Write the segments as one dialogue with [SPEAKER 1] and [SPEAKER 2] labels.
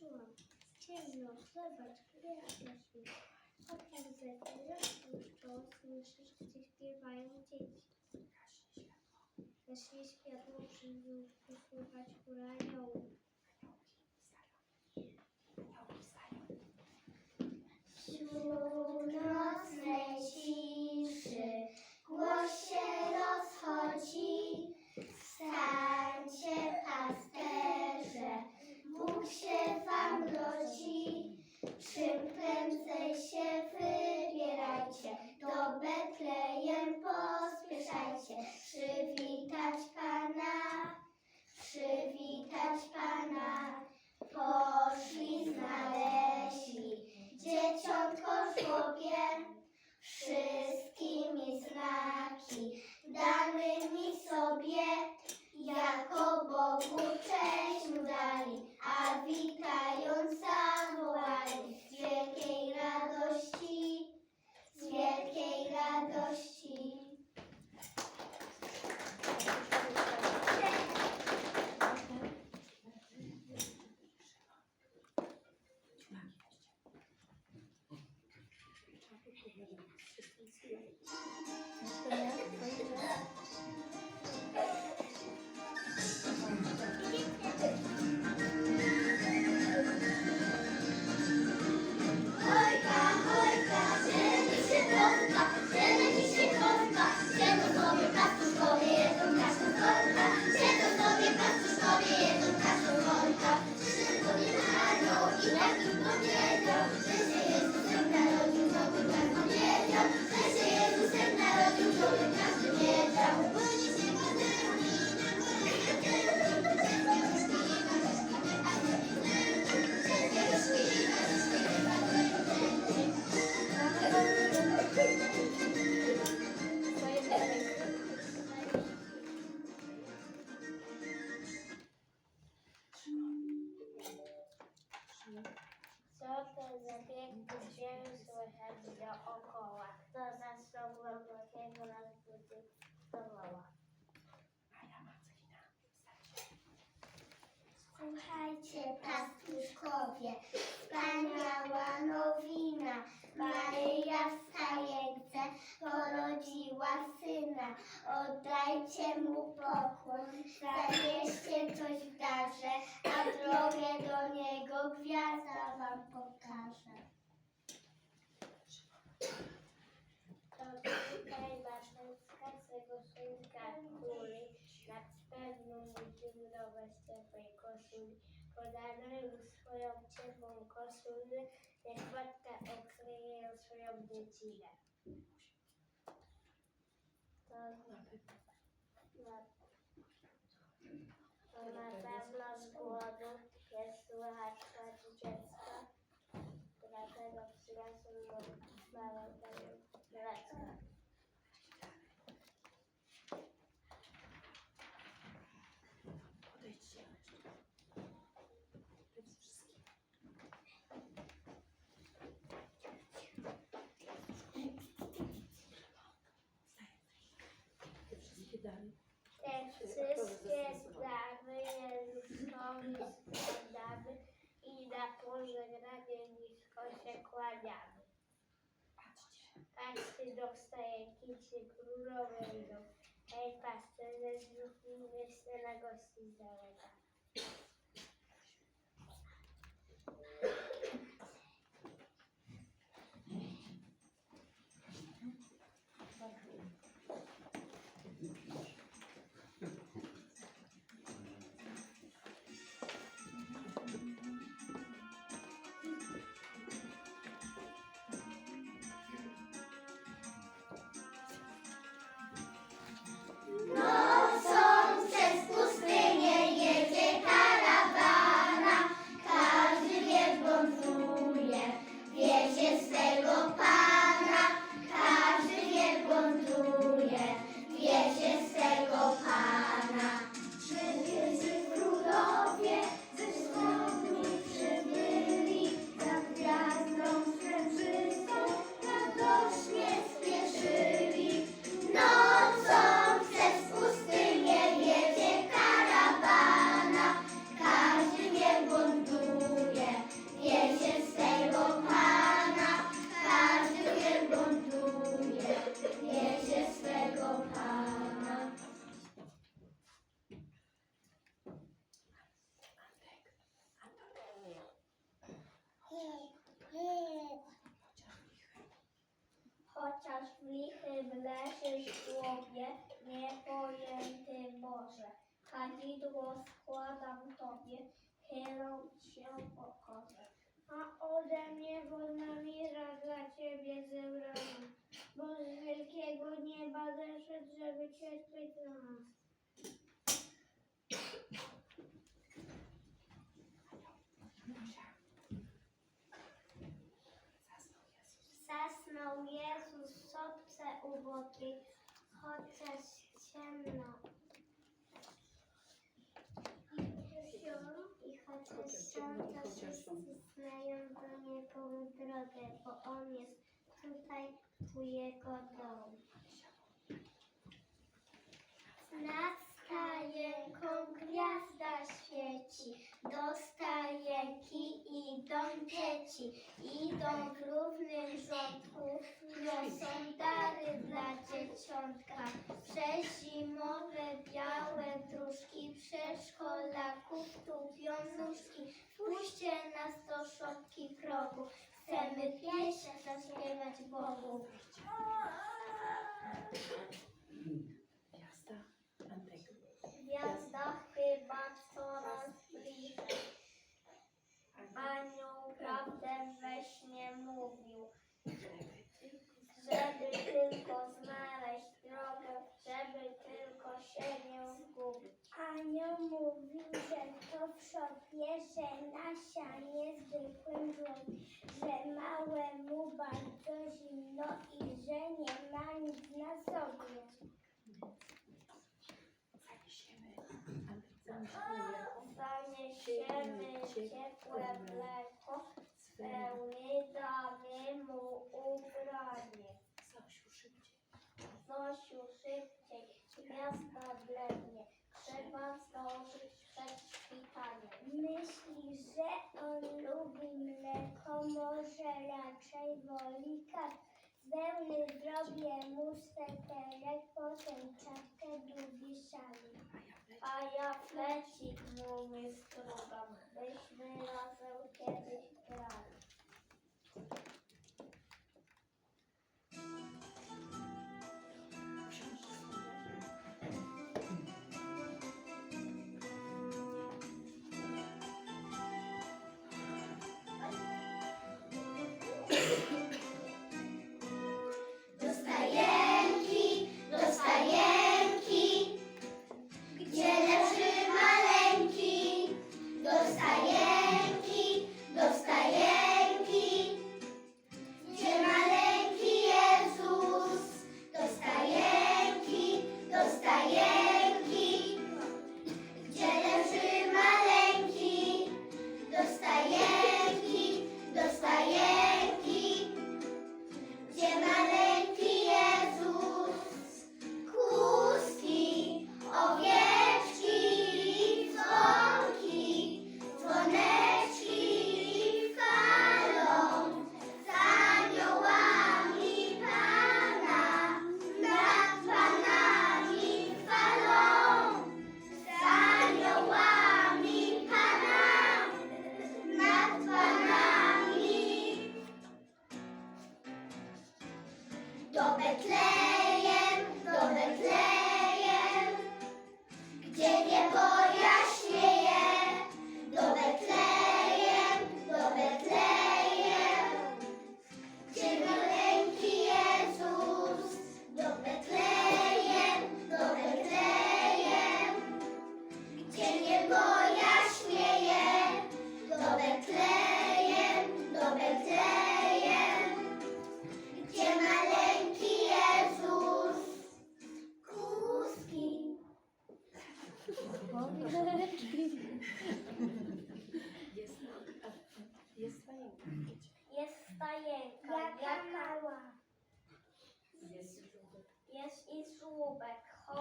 [SPEAKER 1] poczułam. Ciemno, zobacz, gwiazda świeci. Okiem rozpuszczą, słyszysz, gdzie śpiewają dzieci. Gaśnie światło przy żółtku, słychać chóra aniołów.
[SPEAKER 2] Wśród nocnej ciszy głos się żłobie, wszystkimi znaki. Danymi sobie, jako Bogu cześć mu dali, a witając pastuszkowie, wspaniała nowina. Maryja w stajence porodziła syna. Oddajcie mu pokłon, zawieźcie coś w darze, a drogę do niego gwiazda wam pokaże.
[SPEAKER 1] Tutaj maszynka swego synka kuli, nad pewną z ciepłej koszuli. Podaruj mu swoją ciepłą koszulę, niech matka okryje ją swoją dziecinę. To na, to na pewno z głodu jest słychać płacz dziecka, dlatego przyniosą mu pożegnanie nisko się kłaniamy. Patrzcie do stajenkicy królowej idą. Hej, pasterze, znów mi miejsce na gości z
[SPEAKER 2] lichy w leży słowie, niepojęty Boże. Kadzidło składam Tobie, chylą się pokorze. A ode mnie wolna mira dla Ciebie zebrana, bo z wielkiego nieba zeszedł, żeby cierpieć dla nas. Zasnął Jezus ubogiej, chociaż ciemno. I chociaż sądzę, wszyscy znają do Niego drogę, bo On jest tutaj u Jego dom. Nad stajenką gwiazda świeci, dostaje kij i dom dzieci. Idą w równym rządku, niosą dary dla dzieciątka. Przezimowe białe dróżki, przedszkolaków tupią nóżki. Wpuśćcie nas do szopki progu, chcemy pieśń zaśpiewać Bogu. Anioł prawdę we śnie mówił, żeby tylko znaleźć drogę, żeby tylko się nie zgubić. Anioł mówił, że to w szopie, że Nasia niezwykłym złym, że małemu bardzo zimno i że nie ma nic na sobie.
[SPEAKER 3] Zaniesiemy. Zaniesiemy
[SPEAKER 2] ciepłe mleko, pełny damy mu ubranie.
[SPEAKER 3] Zosiu, szybciej.
[SPEAKER 2] Zosiu, szybciej, gwiazda blednie, trzeba zdążyć przed świtaniem. Myśli, że on lubi mleko, może raczej woli kawę. Wełny zrobię mu sweterek, potem czapkę długi szalik.
[SPEAKER 3] A ja
[SPEAKER 2] A ja flecik mówi strugam, byśmy razem kiedyś grali.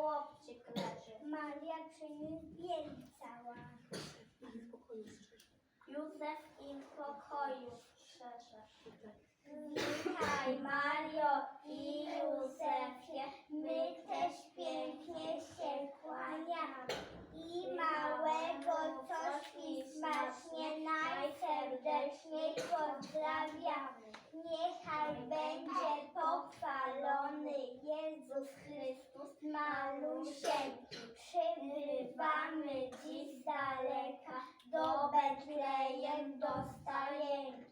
[SPEAKER 2] Chłopczyk leży. Maria przy nim bieli cała.
[SPEAKER 3] I.
[SPEAKER 2] Józef im w pokoju strzeże. Witaj Mario i Józefie, my też pięknie się kłaniamy. I małego coś mi smacznie najserdeczniej
[SPEAKER 1] pozdrawiamy. Niechaj będzie Jezus Chrystus malusieńki. Przybywamy dziś z daleka do Betlejem, do Stajenki.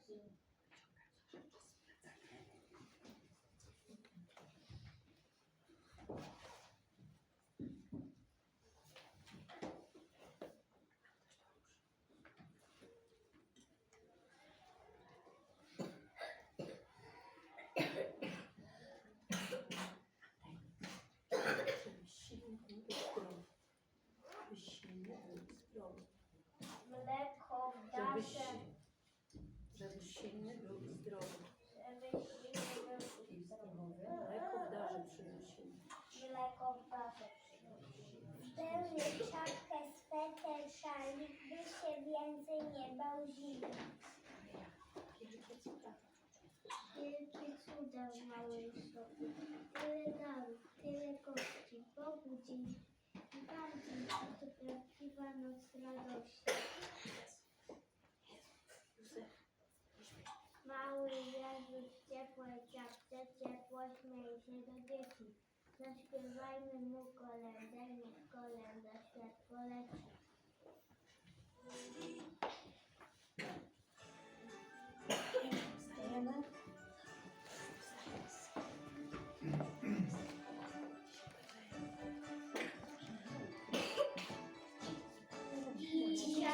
[SPEAKER 3] Żebyś silny był zdrowy. Żebyś silny był zdrowy.
[SPEAKER 1] Mleko w
[SPEAKER 3] Żebyś,
[SPEAKER 1] darze,
[SPEAKER 3] żebyś silny był zdrowy.
[SPEAKER 1] żebyś silny był
[SPEAKER 3] I zdrowy. Mleko w darze przynosi.
[SPEAKER 1] Mleko w darze Pełny czapkę sweter szalik, by się więcej nie bał zimy.
[SPEAKER 3] Wielkie cuda.
[SPEAKER 1] W małej sobie. Tyle darów, tyle gości, Bogu dzięki. Bardziej to prawdziwa noc radości. Mały Jezus w ciepłej czapce, ciepło śmieje się do dzieci. Zaśpiewajmy mu kolędę, niech kolęda światło leci.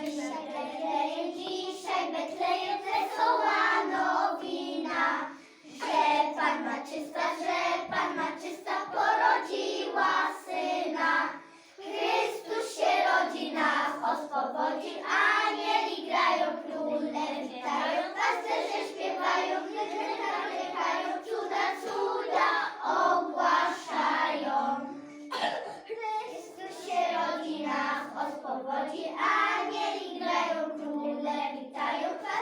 [SPEAKER 2] Dzisiaj Betlejem, dzisiaj Betlejem wesoła nowina, że Panna czysta, że Panna czysta porodziła syna. Chrystus się rodzi nas, o spowodzi anieli grają, króle witają, pasterze śpiewają, wykręta czekają, cuda, cuda ogłaszają. Chrystus się rodzi nas, o spowodzi anieli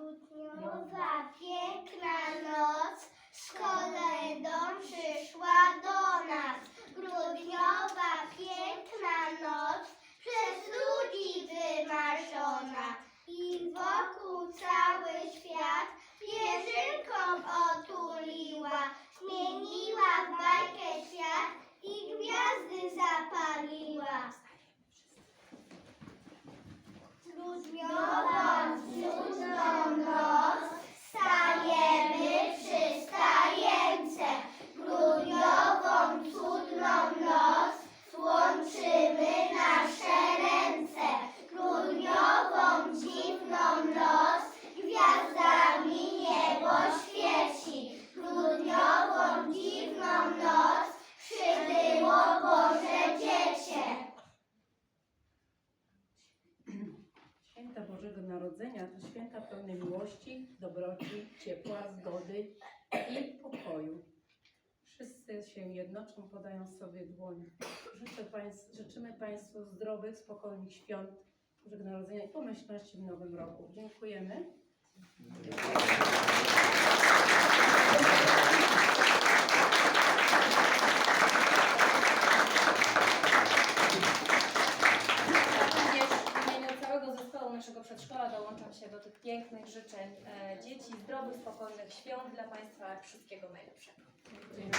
[SPEAKER 2] Grudniowa piękna noc z kolendą przyszła do nas. Grudniowa piękna noc przez ludzi wymarzona i wokół cały świat pierzynką otuliła, zmieniła w bajkę świat i gwiazdy zapaliła. Grudniową cudną noc stajemy przy stajence. Grudniową cudną
[SPEAKER 3] święta Bożego Narodzenia to święta pełne miłości, dobroci, ciepła, zgody i pokoju. Wszyscy się jednoczą, podają sobie dłoń. Życzę państw, życzymy Państwu zdrowych, spokojnych świąt Bożego Narodzenia i pomyślności w nowym roku. Dziękujemy.
[SPEAKER 4] Pięknych życzeń e, dzieci, zdrowych, spokojnych świąt dla Państwa, wszystkiego najlepszego.
[SPEAKER 3] Dziękuję.